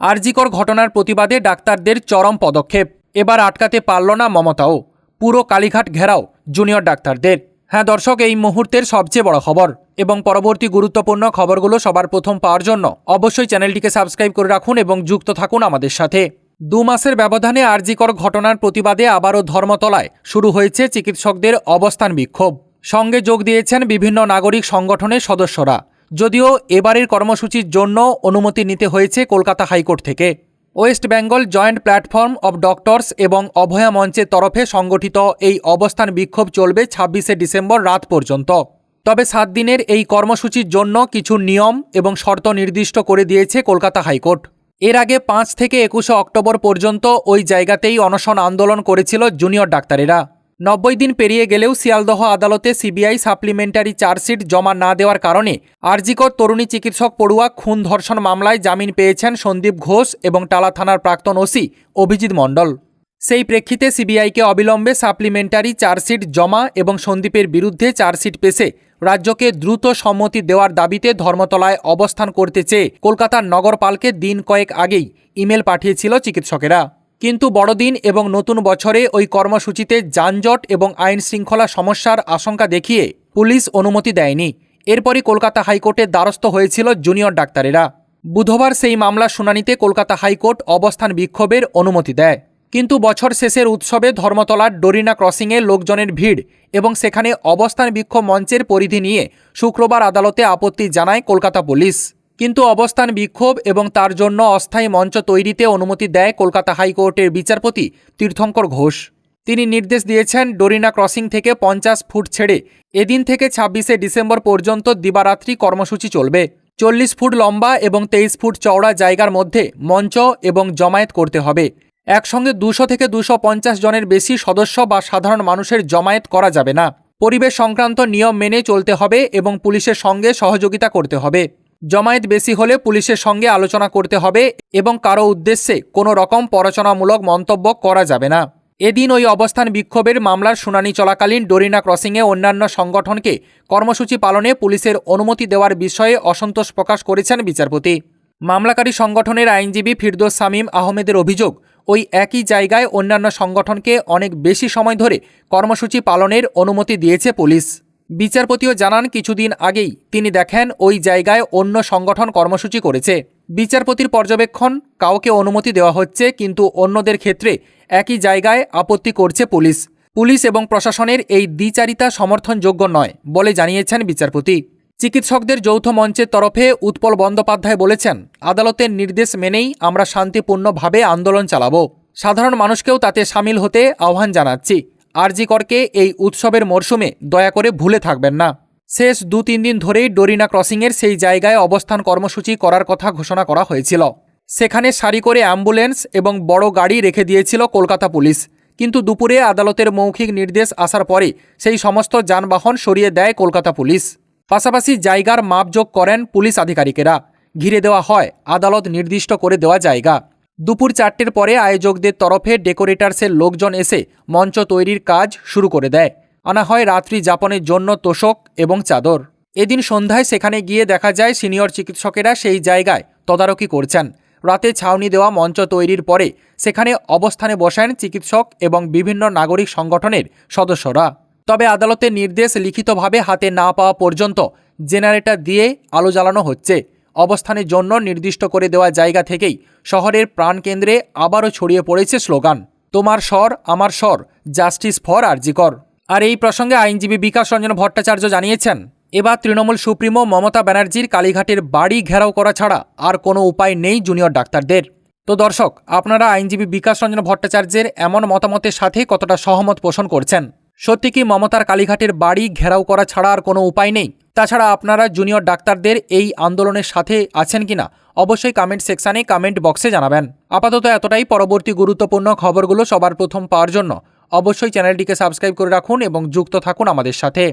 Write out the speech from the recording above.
আরজিকর ঘটনার প্রতিবাদে ডাক্তারদের চরম পদক্ষেপ। এবার আটকাতে পারল না মমতাও। পুরো কালীঘাট ঘেরাও জুনিয়র ডাক্তারদের। হ্যাঁ দর্শক, এই মুহূর্তের সবচেয়ে বড় খবর এবং পরবর্তী গুরুত্বপূর্ণ খবরগুলো সবার প্রথম পাওয়ার জন্য অবশ্যই চ্যানেলটিকে সাবস্ক্রাইব করে রাখুন এবং যুক্ত থাকুন আমাদের সাথে। দু মাসের ব্যবধানে আরজিকর ঘটনার প্রতিবাদে আবারও ধর্মতলায় শুরু হয়েছে চিকিৎসকদের অবস্থান বিক্ষোভ। সঙ্গে যোগ দিয়েছেন বিভিন্ন নাগরিক সংগঠনের সদস্যরা। যদিও এবারের কর্মসূচির জন্য অনুমতি নিতে হয়েছে কলকাতা হাইকোর্ট থেকে। West Bengal joint platform of doctors এবং অভয়া মঞ্চের তরফে সংগঠিত এই অবস্থান বিক্ষোভ চলবে ছাব্বিশে ডিসেম্বর রাত পর্যন্ত। তবে সাত দিনের এই কর্মসূচির জন্য কিছু নিয়ম এবং শর্ত নির্দিষ্ট করে দিয়েছে কলকাতা হাইকোর্ট। এর আগে পাঁচ থেকে একুশে অক্টোবর পর্যন্ত ওই জায়গাতেই অনশন আন্দোলন করেছিল জুনিয়র ডাক্তারেরা। নব্বই দিন পেরিয়ে গেলেও শিয়ালদহ আদালতে সিবিআই সাপ্লিমেন্টারি চার্জশিট জমা না দেওয়ার কারণে আরজিকর তরুণী চিকিৎসক পড়ুয়া খুন ধর্ষণ মামলায় জামিন পেয়েছেন সন্দীপ ঘোষ এবং টালা থানার প্রাক্তন ওসি অভিজিৎ মণ্ডল। সেই প্রেক্ষিতে সিবিআইকে অবিলম্বে সাপ্লিমেন্টারি চার্জশিট জমা এবং সন্দীপের বিরুদ্ধে চার্জশিট পেশে রাজ্যকে দ্রুত সম্মতি দেওয়ার দাবিতে ধর্মতলায় অবস্থান করতে চেয়ে কলকাতার নগরপালকে দিন কয়েক আগেই ইমেল পাঠিয়েছিল চিকিৎসকেরা। কিন্তু বড়দিন এবং নতুন বছরে ওই কর্মসূচিতে যানজট এবং আইন শৃঙ্খলা সমস্যার আশঙ্কা দেখিয়ে পুলিশ অনুমতি দেয়নি। এরপরই কলকাতা হাইকোর্টের দ্বারস্থ হয়েছিল জুনিয়র ডাক্তারেরা। বুধবার সেই মামলার শুনানিতে কলকাতা হাইকোর্ট অবস্থান বিক্ষোভের অনুমতি দেয়। কিন্তু বছর শেষের উৎসবে ধর্মতলার ডোরিনা ক্রসিংয়ে লোকজনের ভিড় এবং সেখানে অবস্থান বিক্ষোভ মঞ্চের পরিধি নিয়ে শুক্রবার আদালতে আপত্তি জানায় কলকাতা পুলিশ। কিন্তু অবস্থান বিক্ষোভ এবং তার জন্য অস্থায়ী মঞ্চ তৈরিতে অনুমতি দেয় কলকাতা হাইকোর্টের বিচারপতি তীর্থঙ্কর ঘোষ। তিনি নির্দেশ দিয়েছেন ডোরিনা ক্রসিং থেকে পঞ্চাশ ফুট ছেড়ে এদিন থেকে ছাব্বিশে ডিসেম্বর পর্যন্ত দিবারাত্রি কর্মসূচি চলবে। চল্লিশ ফুট লম্বা এবং তেইশ ফুট চওড়া জায়গার মধ্যে মঞ্চ এবং জমায়েত করতে হবে। একসঙ্গে দুশো থেকে দুশো পঞ্চাশ জনের বেশি সদস্য বা সাধারণ মানুষের জমায়েত করা যাবে না। পরিবেশ সংক্রান্ত নিয়ম মেনে চলতে হবে এবং পুলিশের সঙ্গে সহযোগিতা করতে হবে। জমায়েত বেশি হলে পুলিশের সঙ্গে আলোচনা করতে হবে এবং কারও উদ্দেশ্যে কোনো রকম পরচনামূলক মন্তব্য করা যাবে না। এদিন ওই অবস্থান বিক্ষোভের মামলার শুনানি চলাকালীন ডোরিনা ক্রসিংয়ে অন্যান্য সংগঠনকে কর্মসূচি পালনে পুলিশের অনুমতি দেওয়ার বিষয়ে অসন্তোষ প্রকাশ করেছেন বিচারপতি। মামলাকারী সংগঠনের আইনজীবী ফিরদোস সামিম আহমেদের অভিযোগ, ওই একই জায়গায় অন্যান্য সংগঠনকে অনেক বেশি সময় ধরে কর্মসূচি পালনের অনুমতি দিয়েছে পুলিশ। বিচারপতিও জানান, কিছুদিন আগেই তিনি দেখেন ওই জায়গায় অন্য সংগঠন কর্মসূচি করেছে। বিচারপতির পর্যবেক্ষণ, কাউকে অনুমতি দেওয়া হচ্ছে, কিন্তু অন্যদের ক্ষেত্রে একই জায়গায় আপত্তি করছে পুলিশ। পুলিশ এবং প্রশাসনের এই দ্বিচারিতা সমর্থনযোগ্য নয়, বলে জানিয়েছেন বিচারপতি। চিকিৎসকদের যৌথ মঞ্চের তরফে উৎপল বন্দ্যোপাধ্যায় বলেছেন, আদালতের নির্দেশ মেনেই আমরা শান্তিপূর্ণভাবে আন্দোলন চালাব। সাধারণ মানুষকেও তাতে সামিল হতে আহ্বান জানাচ্ছি। আরজিকরকে এই উৎসবের মরশুমে দয়া করে ভুলে থাকবেন না। শেষ দু তিন দিন ধরেই ডোরিনা ক্রসিংয়ের সেই জায়গায় অবস্থান কর্মসূচি করার কথা ঘোষণা করা হয়েছিল। সেখানে সারি করে অ্যাম্বুলেন্স এবং বড় গাড়ি রেখে দিয়েছিল কলকাতা পুলিশ। কিন্তু দুপুরে আদালতের মৌখিক নির্দেশ আসার পরে সেই সমস্ত যানবাহন সরিয়ে দেয় কলকাতা পুলিশ। পাশাপাশি জায়গার মাপযোগ করেন পুলিশ আধিকারিকেরা। ঘিরে দেওয়া হয় আদালত নির্দিষ্ট করে দেওয়া জায়গা। দুপুর চারটের পরে আয়োজকদের তরফে ডেকোরেটার্সের লোকজন এসে মঞ্চ তৈরির কাজ শুরু করে দেয়। আনা হয় রাত্রি যাপনের জন্য তোষক এবং চাদর। এদিন সন্ধ্যায় সেখানে গিয়ে দেখা যায় সিনিয়র চিকিৎসকেরা সেই জায়গায় তদারকি করছেন। রাতে ছাউনি দেওয়া মঞ্চ তৈরির পরে সেখানে অবস্থানে বসেন চিকিৎসক এবং বিভিন্ন নাগরিক সংগঠনের সদস্যরা। তবে আদালতের নির্দেশ লিখিতভাবে হাতে না পাওয়া পর্যন্ত জেনারেটর দিয়ে আলো জ্বালানো হচ্ছে। অবস্থানের জন্য নির্দিষ্ট করে দেওয়া জায়গা থেকেই শহরের প্রাণকেন্দ্রে আবারও ছড়িয়ে পড়েছে স্লোগান, তোমার স্বর আমার স্বর, জাস্টিস ফর আরজিকর। আর এই প্রসঙ্গে আইনজীবী বিকাশ রঞ্জন ভট্টাচার্য জানিয়েছেন, এবার তৃণমূল সুপ্রিমো মমতা ব্যানার্জির কালীঘাটের বাড়ি ঘেরাও করা ছাড়া আর কোনো উপায় নেই জুনিয়র ডাক্তারদের। তো দর্শক, আপনারা আইনজীবী বিকাশ রঞ্জন ভট্টাচার্যের এমন মতামতের সাথে কতটা সহমত পোষণ করছেন? সত্যি কি মমতার কালীঘাটের বাড়ি ঘেরাও করা ছাড়া আর কোনো উপায় নেই? তাছাড়া আপনারা জুনিয়র ডাক্তারদের এই আন্দোলনের সাথে আছেন কিনা, অবশ্যই কমেন্ট সেকশানে কমেন্ট বক্সে জানাবেন। আপাতত এতটাই, পরবর্তী গুরুত্বপূর্ণ খবরগুলো সবার প্রথম পাওয়ার জন্য। অবশ্যই চ্যানেলটিকে সাবস্ক্রাইব করে রাখুন এবং যুক্ত থাকুন আমাদের সাথে।